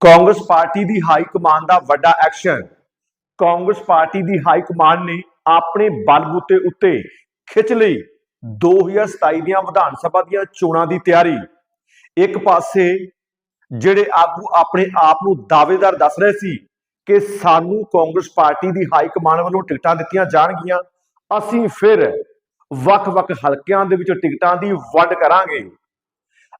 Congress party ਦੀ high command ਦਾ ਵੱਡਾ ਐਕਸ਼ਨ। ਕਾਂਗਰਸ ਪਾਰਟੀ ਦੀ ਹਾਈ ਕਮਾਂਡ ਨੇ ਆਪਣੇ ਬਲਬੂਤੇ ਉੱਤੇ ਖਿੱਚ ਲਈ 2027 ਦੀਆਂ ਵਿਧਾਨ ਸਭਾ ਦੀਆਂ ਚੋਣਾਂ ਦੀ ਤਿਆਰੀ। ਇੱਕ ਪਾਸੇ ਜਿਹੜੇ ਆਗੂ ਆਪਣੇ ਆਪ ਨੂੰ ਦਾਅਵੇਦਾਰ ਦੱਸ ਰਹੇ ਸੀ ਕਿ ਸਾਨੂੰ ਕਾਂਗਰਸ ਪਾਰਟੀ ਦੀ ਹਾਈ ਕਮਾਂਡ ਵੱਲੋਂ ਟਿਕਟਾਂ ਦਿੱਤੀਆਂ ਜਾਣਗੀਆਂ, ਅਸੀਂ ਫਿਰ ਵੱਖ-ਵੱਖ ਹਲਕਿਆਂ ਦੇ ਵਿੱਚ ਟਿਕਟਾਂ ਦੀ ਵੰਡ ਕਰਾਂਗੇ।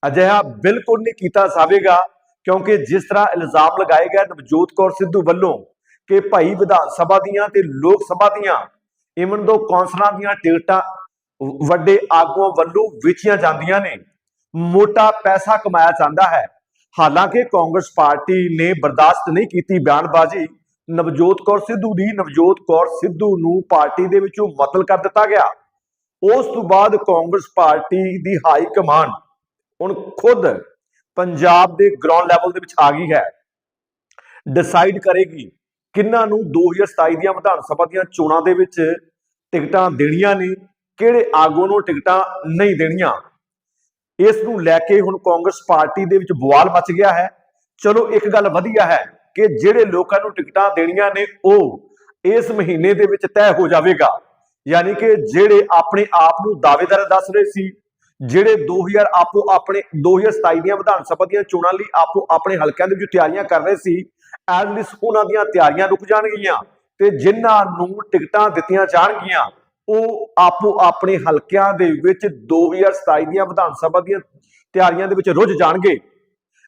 ਅਜਿਹਾ ਬਿਲਕੁਲ ਨਹੀਂ ਕੀਤਾ ਜਾਵੇਗਾ। ਕਿਉਂਕਿ ਜਿਸ ਤਰ੍ਹਾਂ ਇਲਜ਼ਾਮ ਲਗਾਏ ਗਏ ਨਵਜੋਤ ਕੌਰ ਸਿੱਧੂ ਵੱਲੋਂ ਕਿ ਭਾਈ ਵਿਧਾਨ ਸਭਾ ਦੀਆਂ ਤੇ ਲੋਕ ਸਭਾ ਦੀਆਂ, ਇਵਨ ਦੋ ਕੌਂਸਲਾਂ ਦੀਆਂ ਟਿਕਟਾਂ ਵੱਡੇ ਆਗੂਆਂ ਵੱਲੋਂ ਵੇਚੀਆਂ ਜਾਂਦੀਆਂ ਨੇ, ਮੋਟਾ ਪੈਸਾ ਕਮਾਇਆ ਜਾਂਦਾ ਹੈ। ਹਾਲਾਂਕਿ ਕਾਂਗਰਸ ਪਾਰਟੀ ਨੇ ਬਰਦਾਸ਼ਤ ਨਹੀਂ ਕੀਤੀ ਬਿਆਨਬਾਜ਼ੀ, ਨਵਜੋਤ ਕੌਰ ਸਿੱਧੂ ਦੀ ਨਵਜੋਤ ਕੌਰ ਸਿੱਧੂ ਨੂੰ ਪਾਰਟੀ ਦੇ ਵਿੱਚੋਂ ਮਤਲ ਕਰ ਦਿੱਤਾ ਗਿਆ। ਉਸ ਤੋਂ ਬਾਅਦ ਕਾਂਗਰਸ ਪਾਰਟੀ ਦੀ ਹਾਈ ਕਮਾਂਡ, ਹੁਣ ਖੁਦ ਪੰਜਾਬ ਦੇ ਗਰਾਊਂਡ ਲੈਵਲ ਦੇ ਵਿੱਚ ਆ ਗਈ ਹੈ। ਡਿਸਾਈਡ ਕਰੇਗੀ ਕਿੰਨਾਂ ਨੂੰ 2027 ਦੀਆਂ ਵਿਧਾਨ ਸਭਾ ਦੀਆਂ ਚੋਣਾਂ ਦੇ ਵਿੱਚ ਟਿਕਟਾਂ ਦੇਣੀਆਂ ਨੇ, ਕਿਹੜੇ ਆਗੂ ਨੂੰ ਟਿਕਟਾਂ ਨਹੀਂ ਦੇਣੀਆਂ। ਇਸ ਨੂੰ ਲੈ ਕੇ ਹੁਣ ਕਾਂਗਰਸ ਪਾਰਟੀ ਦੇ ਵਿੱਚ ਬਵਾਲ ਮਚ ਗਿਆ ਹੈ। ਚਲੋ ਇੱਕ ਗੱਲ ਵਧੀਆ ਹੈ ਕਿ ਜਿਹੜੇ ਲੋਕਾਂ ਨੂੰ ਟਿਕਟਾਂ ਦੇਣੀਆਂ ਨੇ, ਉਹ ਇਸ ਮਹੀਨੇ ਦੇ ਵਿੱਚ ਤੈਅ ਹੋ ਜਾਵੇਗਾ। ਯਾਨੀ ਕਿ ਜਿਹੜੇ ਆਪਣੇ ਆਪ ਨੂੰ ਦਾਅਵੇਦਾਰ ਦੱਸ ਰਹੇ ਸੀ ਜਿਹੜੇ 2000 ਆਪੋ ਆਪਣੇ 2027 ਦੀਆਂ ਵਿਧਾਨ ਸਭਾ ਦੀਆਂ ਚੋਣਾਂ ਲਈ ਆਪੋ ਆਪਣੇ ਹਲਕਿਆਂ ਦੇ ਵਿੱਚ ਤਿਆਰੀਆਂ ਕਰ ਰਹੇ ਸੀ ਐਟਲੀਸਟ ਉਹਨਾਂ ਦੀਆਂ ਤਿਆਰੀਆਂ ਰੁਕ ਜਾਣਗੀਆਂ ਤੇ ਜਿਨ੍ਹਾਂ ਨੂੰ ਟਿਕਟਾਂ ਦਿੱਤੀਆਂ ਜਾਣਗੀਆਂ, ਉਹ ਆਪੋ ਆਪਣੇ ਹਲਕਿਆਂ ਦੇ ਵਿੱਚ 2027 ਦੀਆਂ ਵਿਧਾਨ ਸਭਾ ਦੀਆਂ ਤਿਆਰੀਆਂ ਦੇ ਵਿੱਚ ਰੁੱਝ ਜਾਣਗੇ।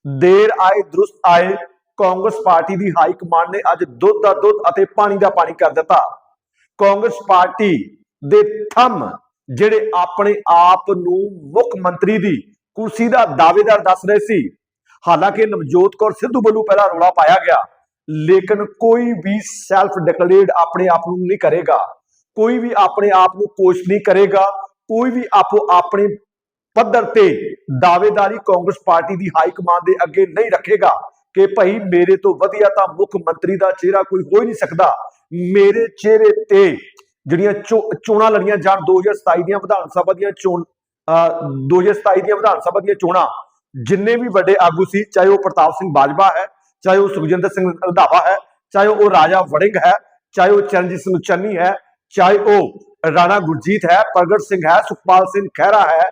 ਦੇਰ ਆਏ, ਦਰੁਸਤ ਆਏ ਕਾਂਗਰਸ ਪਾਰਟੀ ਦੀ ਹਾਈ ਕਮਾਂਡ ਨੇ ਅੱਜ ਦੁੱਧ ਦਾ ਦੁੱਧ ਅਤੇ ਪਾਣੀ ਦਾ ਪਾਣੀ ਕਰ ਦਿੱਤਾ। ਕਾਂਗਰਸ ਪਾਰਟੀ ਦੇ ਥੰਮ ਜਿਹੜੇ ਆਪਣੇ ਆਪ ਨੂੰ ਮੁੱਖ ਮੰਤਰੀ ਦੀ ਕੁਰਸੀ ਦਾ ਦਾਅਵੇਦਾਰ ਦੱਸ ਰਹੇ ਸੀ। ਹਾਲਾਂਕਿ ਨਵਜੋਤ ਕੌਰ ਸਿੱਧੂ ਵੱਲੋਂ ਪਹਿਲਾਂ ਰੌਲਾ ਪਾਇਆ ਗਿਆ, ਲੇਕਿਨ ਕੋਈ ਵੀ ਸੈਲਫ ਡਿਕਲੇਅਰਡ ਆਪਣੇ ਆਪ ਨੂੰ ਨਹੀਂ ਕਰੇਗਾ। ਕੋਈ ਵੀ ਆਪਣੇ ਆਪ ਨੂੰ ਕੋਸ਼ ਨਹੀਂ ਕਰੇਗਾ। ਕੋਈ ਵੀ ਆਪੋ ਆਪਣੇ ਪੱਧਰ ਤੇ ਦਾਅਵੇਦਾਰੀ ਕਾਂਗਰਸ ਪਾਰਟੀ ਦੀ ਹਾਈ ਕਮਾਂਡ ਦੇ ਅੱਗੇ ਨਹੀਂ ਰੱਖੇਗਾ ਕਿ ਭਾਈ ਮੇਰੇ ਤੋਂ ਵਧੀਆ ਤਾਂ ਮੁੱਖ ਮੰਤਰੀ ਦਾ ਚਿਹਰਾ ਕੋਈ ਹੋ ਹੀ ਨਹੀਂ ਸਕਦਾ। ਮੇਰੇ ਚਿਹਰੇ ਤੇ ਜਿਹੜੀਆਂ ਚੋ- ਚੋਣਾਂ ਲੜੀਆਂ ਜਾਣ 2027 ਦੀਆਂ ਵਿਧਾਨ ਸਭਾ ਦੀਆਂ ਚੋਣ, ਅਹ 2027 ਦੀਆਂ ਵਿਧਾਨ ਸਭਾ ਦੀਆਂ ਚੋਣਾਂ, ਜਿੰਨੇ ਵੀ ਵੱਡੇ ਆਗੂ ਸੀ, ਚਾਹੇ ਉਹ ਪ੍ਰਤਾਪ ਸਿੰਘ ਬਾਜਵਾ ਹੈ, ਚਾਹੇ ਉਹ ਸੁਖਜਿੰਦਰ ਸਿੰਘ ਰੰਧਾਵਾ ਹੈ, ਚਾਹੇ ਉਹ ਰਾਜਾ ਵੜਿੰਗ ਹੈ, ਚਾਹੇ ਉਹ ਚਰਨਜੀਤ ਸਿੰਘ ਚੰਨੀ ਹੈ, ਚਾਹੇ ਉਹ ਰਾਣਾ ਗੁਰਜੀਤ ਹੈ, ਪ੍ਰਗਟ ਸਿੰਘ ਹੈ, ਸੁਖਪਾਲ ਸਿੰਘ ਖਹਿਰਾ ਹੈ,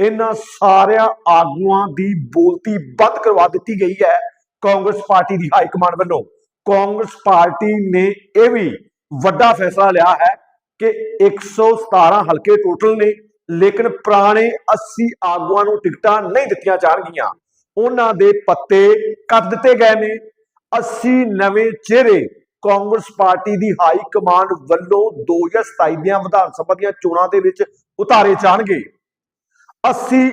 ਇਹਨਾਂ ਸਾਰਿਆਂ ਆਗੂਆਂ ਦੀ ਬੋਲਤੀ ਬੰਦ ਕਰਵਾ ਦਿੱਤੀ ਗਈ ਹੈ ਕਾਂਗਰਸ ਪਾਰਟੀ ਦੀ ਹਾਈ ਕਮਾਂਡ ਵੱਲੋਂ। ਕਾਂਗਰਸ ਪਾਰਟੀ ਨੇ ਇਹ ਵੀ ਵੱਡਾ ਫੈਸਲਾ ਲਿਆ ਹੈ ਕਿ 117 ਹਲਕੇ ਟੋਟਲ ਨੇ, ਲੇਕਿਨ ਪੁਰਾਣੇ 80 ਆਗੂਆਂ ਨੂੰ ਟਿਕਟਾਂ ਨਹੀਂ ਦਿੱਤੀਆਂ ਜਾਣਗੀਆਂ। ਉਹਨਾਂ ਦੇ ਪੱਤੇ ਕੱਟ ਦਿੱਤੇ ਗਏ ਨੇ। 80 ਨਵੇਂ ਚਿਹਰੇ ਕਾਂਗਰਸ ਪਾਰਟੀ ਦੀ ਹਾਈ ਕਮਾਂਡ ਵੱਲੋਂ 2027 ਦੀਆਂ ਵਿਧਾਨ ਸਭਾ ਦੀਆਂ ਚੋਣਾਂ ਦੇ ਵਿੱਚ ਉਤਾਰੇ ਜਾਣਗੇ। 80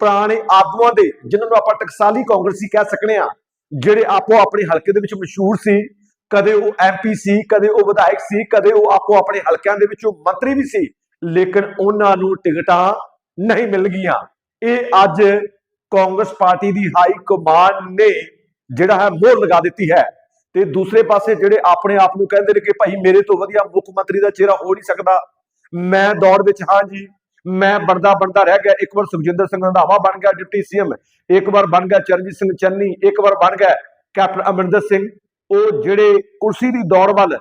ਪੁਰਾਣੇ ਆਗੂਆਂ ਦੇ, ਜਿਨ੍ਹਾਂ ਨੂੰ ਆਪਾਂ ਟਕਸਾਲੀ ਕਾਂਗਰਸੀ ਕਹਿ ਸਕਨੇ ਆ, ਜਿਹੜੇ ਆਪੋ ਆਪਣੇ ਹਲਕੇ ਦੇ ਵਿੱਚ ਮਸ਼ਹੂਰ ਸੀ ਕਦੇ ਉਹ ਐਮਪੀ ਸੀ, ਕਦੇ ਉਹ ਵਿਧਾਇਕ ਸੀ, ਕਦੇ ਉਹ ਆਪੋ ਆਪਣੇ ਹਲਕਿਆਂ ਦੇ ਵਿੱਚੋਂ ਮੰਤਰੀ ਵੀ ਸੀ, ਲੇਕਿਨ ਉਹਨਾਂ ਨੂੰ ਟਿਕਟਾਂ ਨਹੀਂ ਮਿਲ ਗਈਆਂ। ਇਹ ਅੱਜ ਕਾਂਗਰਸ ਪਾਰਟੀ ਦੀ ਹਾਈ ਕਮਾਂਡ ਨੇ ਜਿਹੜਾ ਹੈ ਮੋਹਰ ਲਗਾ ਦਿੱਤੀ ਹੈ। ਤੇ ਦੂਸਰੇ ਪਾਸੇ ਜਿਹੜੇ ਆਪਣੇ ਆਪ ਨੂੰ ਕਹਿੰਦੇ ਨੇ ਕਿ ਭਾਈ ਮੇਰੇ ਤੋਂ ਵਧੀਆ ਮੁੱਖ ਮੰਤਰੀ ਦਾ ਚਿਹਰਾ ਹੋ ਨਹੀਂ ਸਕਦਾ। ਮੈਂ ਦੌੜ ਵਿੱਚ ਹਾਂ ਜੀ। ਮੈਂ ਬਣਦਾ ਬਣਦਾ ਰਹਿ ਗਿਆ। ਇੱਕ ਵਾਰ ਸੁਖਜਿੰਦਰ ਸਿੰਘ ਰੰਧਾਵਾ ਬਣ ਗਿਆ ਡਿਪਟੀ ਸੀਐਮ। ਇੱਕ ਵਾਰ ਬਣ ਗਿਆ ਚਰਨਜੀਤ ਸਿੰਘ ਚੰਨੀ। ਇੱਕ ਵਾਰ ਬਣ ਗਿਆ ਕੈਪਟਨ ਅਮਰਿੰਦਰ ਸਿੰਘ। ਉਹ ਜਿਹੜੇ ਕੁਰਸੀ ਦੀ ਦੌੜ ਵੱਲ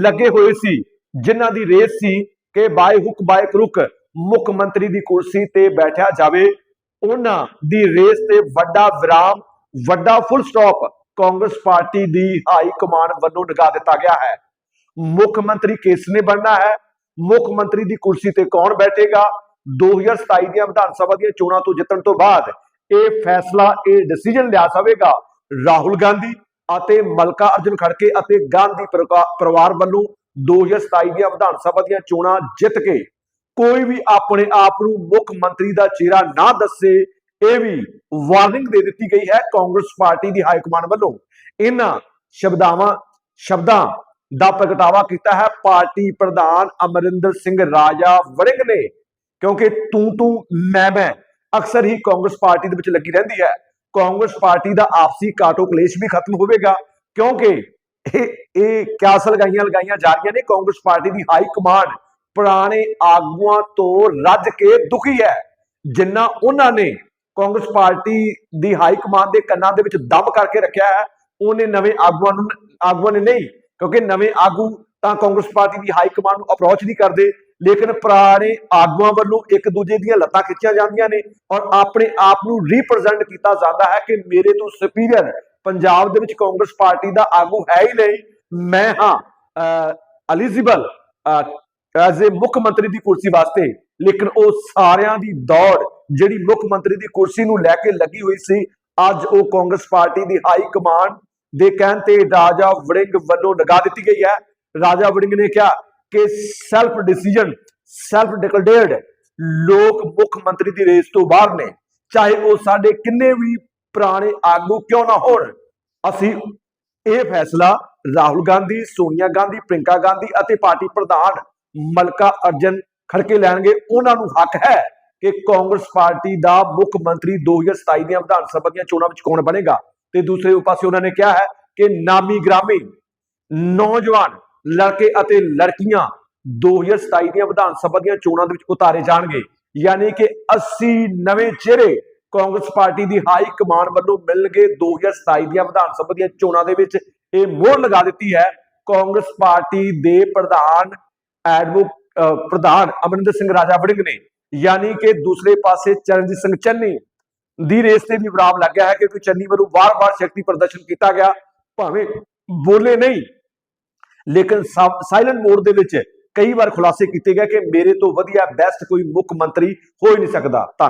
ਲੱਗੇ ਹੋਏ ਸੀ, ਜਿਨ੍ਹਾਂ ਦੀ ਰੇਸ ਸੀ ਕਿ ਬਾਏ ਹੁਕ, ਬਾਏ ਕਰੁਕ ਮੁੱਖ ਮੰਤਰੀ ਦੀ ਕੁਰਸੀ ਤੇ ਬੈਠਿਆ ਜਾਵੇ, ਉਹਨਾਂ ਦੀ ਰੇਸ ਤੇ ਵੱਡਾ ਵਿਰਾਮ, ਵੱਡਾ ਫੁੱਲ ਸਟਾਪ ਕਾਂਗਰਸ ਪਾਰਟੀ ਦੀ ਹਾਈ ਕਮਾਂਡ ਵੱਲੋਂ ਲਗਾ ਦਿੱਤਾ ਗਿਆ ਹੈ। ਮੁੱਖ ਮੰਤਰੀ ਕਿਸ ਨੇ ਬਣਨਾ ਹੈ? ਮੁੱਖ ਮੰਤਰੀ ਦੀ ਕੁਰਸੀ ਤੇ ਕੌਣ ਬੈਠੇਗਾ? 2027 ਦੀਆਂ ਵਿਧਾਨ ਸਭਾ ਦੀਆਂ ਚੋਣਾਂ ਤੋਂ ਜਿੱਤਣ ਤੋਂ ਬਾਅਦ ਇਹ ਫੈਸਲਾ, ਇਹ ਡਿਸੀਜਨ ਲਿਆ ਜਾਵੇਗਾ ਰਾਹੁਲ ਗਾਂਧੀ ਅਤੇ ਮਲਕਾ ਅਰਜੁਨ ਖੜਕੇ ਅਤੇ ਗਾਂਧੀ ਪਰਿਵਾਰ ਵੱਲੋਂ 2027 ਦੀਆਂ ਵਿਧਾਨ ਸਭਾ ਦੀਆਂ ਚੋਣਾਂ ਜਿੱਤ ਕੇ ਕੋਈ ਵੀ ਆਪਣੇ ਆਪ ਨੂੰ ਮੁੱਖ ਮੰਤਰੀ ਦਾ ਚਿਹਰਾ ਨਾ ਦੱਸੇ, ਇਹ ਵੀ ਵਾਰਨਿੰਗ ਦੇ ਦਿੱਤੀ ਗਈ ਹੈ ਕਾਂਗਰਸ ਪਾਰਟੀ ਦੀ ਹਾਈ ਕਮਾਂਡ ਵੱਲੋਂ। ਇਹਨਾਂ ਸ਼ਬਦਾਵਾਂ, ਸ਼ਬਦਾਂ ਦਾ ਪ੍ਰਗਟਾਵਾ ਕੀਤਾ ਹੈ ਪਾਰਟੀ ਪ੍ਰਧਾਨ ਅਮਰਿੰਦਰ ਸਿੰਘ ਰਾਜਾ ਵੜਿੰਗ ਨੇ, ਕਿਉਂਕਿ ਤੂੰ ਤੂੰ ਮੈਂ ਮੈਂ ਅਕਸਰ ਹੀ ਕਾਂਗਰਸ ਪਾਰਟੀ ਦੇ ਵਿੱਚ ਲੱਗੀ ਰਹਿੰਦੀ ਹੈ। ਕਾਂਗਰਸ ਪਾਰਟੀ ਦਾ ਆਪਸੀ ਕਾਟੋ ਕਲੇਸ਼ ਵੀ ਖਤਮ ਹੋਵੇਗਾ, ਕਿਉਂਕਿ ਇਹ ਇਹ ਕਿਆਸ ਲਗਾਈਆਂ ਲਗਾਈਆਂ ਜਾ ਰਹੀਆਂ ਨੇ? ਕਾਂਗਰਸ ਪਾਰਟੀ ਦੀ ਹਾਈ ਕਮਾਂਡ ਪੁਰਾਣੇ ਆਗੂਆਂ ਤੋਂ ਰੱਜ ਕੇ ਦੁਖੀ ਹੈ, ਜਿੰਨਾ ਉਹਨਾਂ ਨੇ ਕਾਂਗਰਸ ਪਾਰਟੀ ਦੀ ਹਾਈ ਕਮਾਂਡ ਦੇ ਕੰਨਾਂ ਦੇ ਵਿੱਚ ਦਮ ਕਰਕੇ ਰੱਖਿਆ ਹੈ, ਉਹਨੇ ਨਵੇਂ ਆਗੂਆਂ ਨੂੰ, ਆਗੂਆਂ ਨੇ ਨਹੀਂ, ਕਿਉਂਕਿ ਨਵੇਂ ਆਗੂ ਤਾਂ ਕਾਂਗਰਸ ਪਾਰਟੀ ਦੀ ਹਾਈ ਕਮਾਂਡ ਨੂੰ ਅਪਰੋਚ ਨਹੀਂ ਕਰਦੇ ਲੇਕਿਨ ਪੁਰਾਣੇ ਆਗੂਆਂ ਵੱਲੋਂ ਇੱਕ ਦੂਜੇ ਦੀਆਂ ਲੱਤਾਂ ਖਿੱਚੀਆਂ ਜਾਂਦੀਆਂ ਨੇ ਔਰ ਆਪਣੇ ਆਪ ਨੂੰ ਰਿਪਰੈਜ਼ੈਂਟ ਕੀਤਾ ਜਾਂਦਾ ਹੈ ਕਿ ਮੇਰੇ ਤੋਂ ਸੁਪੀਰੀਅਰ ਪੰਜਾਬ ਦੇ ਵਿੱਚ ਕਾਂਗਰਸ ਪਾਰਟੀ ਦਾ ਆਗੂ ਹੈ ਹੀ ਨਹੀਂ। ਮੈਂ ਹਾਂ ਐਲੀਜੀਬਲ ਐਜ਼ ਅ ਮੁੱਖ ਮੰਤਰੀ ਦੀ ਕੁਰਸੀ ਵਾਸਤੇ। ਲੇਕਿਨ ਉਹ ਸਾਰਿਆਂ ਦੀ ਦੌੜ ਜਿਹੜੀ ਮੁੱਖ ਮੰਤਰੀ ਦੀ ਕੁਰਸੀ ਨੂੰ ਲੈ ਕੇ ਲੱਗੀ ਹੋਈ ਸੀ, ਅੱਜ ਉਹ ਕਾਂਗਰਸ ਪਾਰਟੀ ਦੀ ਹਾਈ ਕਮਾਂਡ ਦੇ ਕਹਿਣ ਤੇ ਰਾਜਾ ਵੜਿੰਗ ਵੱਲੋਂ ਲਗਾ ਦਿੱਤੀ ਗਈ ਹੈ। ਰਾਜਾ ਵੜਿੰਗ ਨੇ ਕਿਹਾ ਕਿ ਸੈਲਫ ਡਿਸੀਜਨ ਸੈਲਫ ਡਿਕਲੇਅਰਡ ਲੋਕ ਮੁੱਖ ਮੰਤਰੀ ਦੀ ਰੇਸ ਤੋਂ ਬਾਹਰ ਨੇ। ਚਾਹੇ ਉਹ ਸਾਡੇ ਕਿੰਨੇ ਵੀ ਪੁਰਾਣੇ ਆਗੂ ਕਿਉਂ ਨਾ ਹੋਣ। ਅਸੀਂ ਇਹ ਫੈਸਲਾ ਰਾਹੁਲ ਗਾਂਧੀ, ਸੋਨੀਆ ਗਾਂਧੀ ਪ੍ਰਿੰਕਾ ਗਾਂਧੀ ਅਤੇ ਪਾਰਟੀ ਪ੍ਰਧਾਨ ਮਲਕਾ ਅਰਜਨ ਖੜਕੇ ਲੈਣਗੇ। ਉਹਨਾਂ ਨੂੰ ਹੱਕ ਹੈ ਕਿ ਕਾਂਗਰਸ ਪਾਰਟੀ ਦਾ ਮੁੱਖ ਮੰਤਰੀ 2027 ਦੀਆਂ ਵਿਧਾਨ ਸਭਾ ਦੀਆਂ ਚੋਣਾਂ ਵਿੱਚ ਕੌਣ ਬਣੇਗਾ। ਤੇ ਦੂਸਰੇ ਪਾਸੇ ਉਹਨਾਂ ਨੇ ਕਿਹਾ ਹੈ ਕਿ ਨਾਮੀ ਗ੍ਰਾਮੀ ਨੌਜਵਾਨ ਲੜਕੇ ਅਤੇ ਲੜਕੀਆਂ 2027 ਦੀਆਂ ਵਿਧਾਨ ਸਭਾ ਦੀਆਂ ਚੋਣਾਂ ਦੇ ਵਿੱਚ ਉਤਾਰੇ ਜਾਣਗੇ। ਯਾਨੀ ਕਿ 80 ਨਵੇਂ ਚਿਹਰੇ ਕਾਂਗਰਸ ਪਾਰਟੀ ਦੀ ਹਾਈ ਕਮਾਂਡ ਵੱਲੋਂ ਮਿਲਣਗੇ। 2027 ਦੀਆਂ ਵਿਧਾਨ ਸਭਾ ਦੀਆਂ ਚੋਣਾਂ ਦੇ ਵਿੱਚ ਇਹ ਮੋਹਰ ਲਗਾ ਦਿੱਤੀ ਹੈ। ਕਾਂਗਰਸ ਪਾਰਟੀ ਦੇ ਪ੍ਰਧਾਨ ਐਡਵੋ ਅਹ ਪ੍ਰਧਾਨ ਅਮਰਿੰਦਰ ਸਿੰਘ ਰਾਜਾ ਵੜਿੰਗ ਨੇ। ਯਾਨੀ ਕਿ ਦੂਸਰੇ ਪਾਸੇ ਚਰਨਜੀਤ ਸਿੰਘ ਚੰਨੀ ਦੀ ਰੇਸ ਤੇ ਵੀ ਵਿਰਾਮ ਲੱਗਿਆ ਹੈ ਕਿਉਂਕਿ ਚੰਨੀ ਵੱਲੋਂ ਵਾਰ-ਵਾਰ ਸ਼ਕਤੀ ਪ੍ਰਦਰਸ਼ਨ ਕੀਤਾ ਗਿਆ। ਭਾਵੇਂ ਬੋਲੇ ਨਹੀਂ ਲੇਕਿਨ ਸਾਇਲੈਂਟ ਮੋਡ ਦੇ ਵਿੱਚ ਕਈ ਵਾਰ ਖੁਲਾਸੇ ਕੀਤੇ ਗਏ ਕਿ ਮੇਰੇ ਤੋਂ ਵਧੀਆ ਬੈਸਟ ਕੋਈ ਮੁੱਖ ਮੰਤਰੀ ਹੋ ਹੀ ਨਹੀਂ ਸਕਦਾ। ਧੰਨ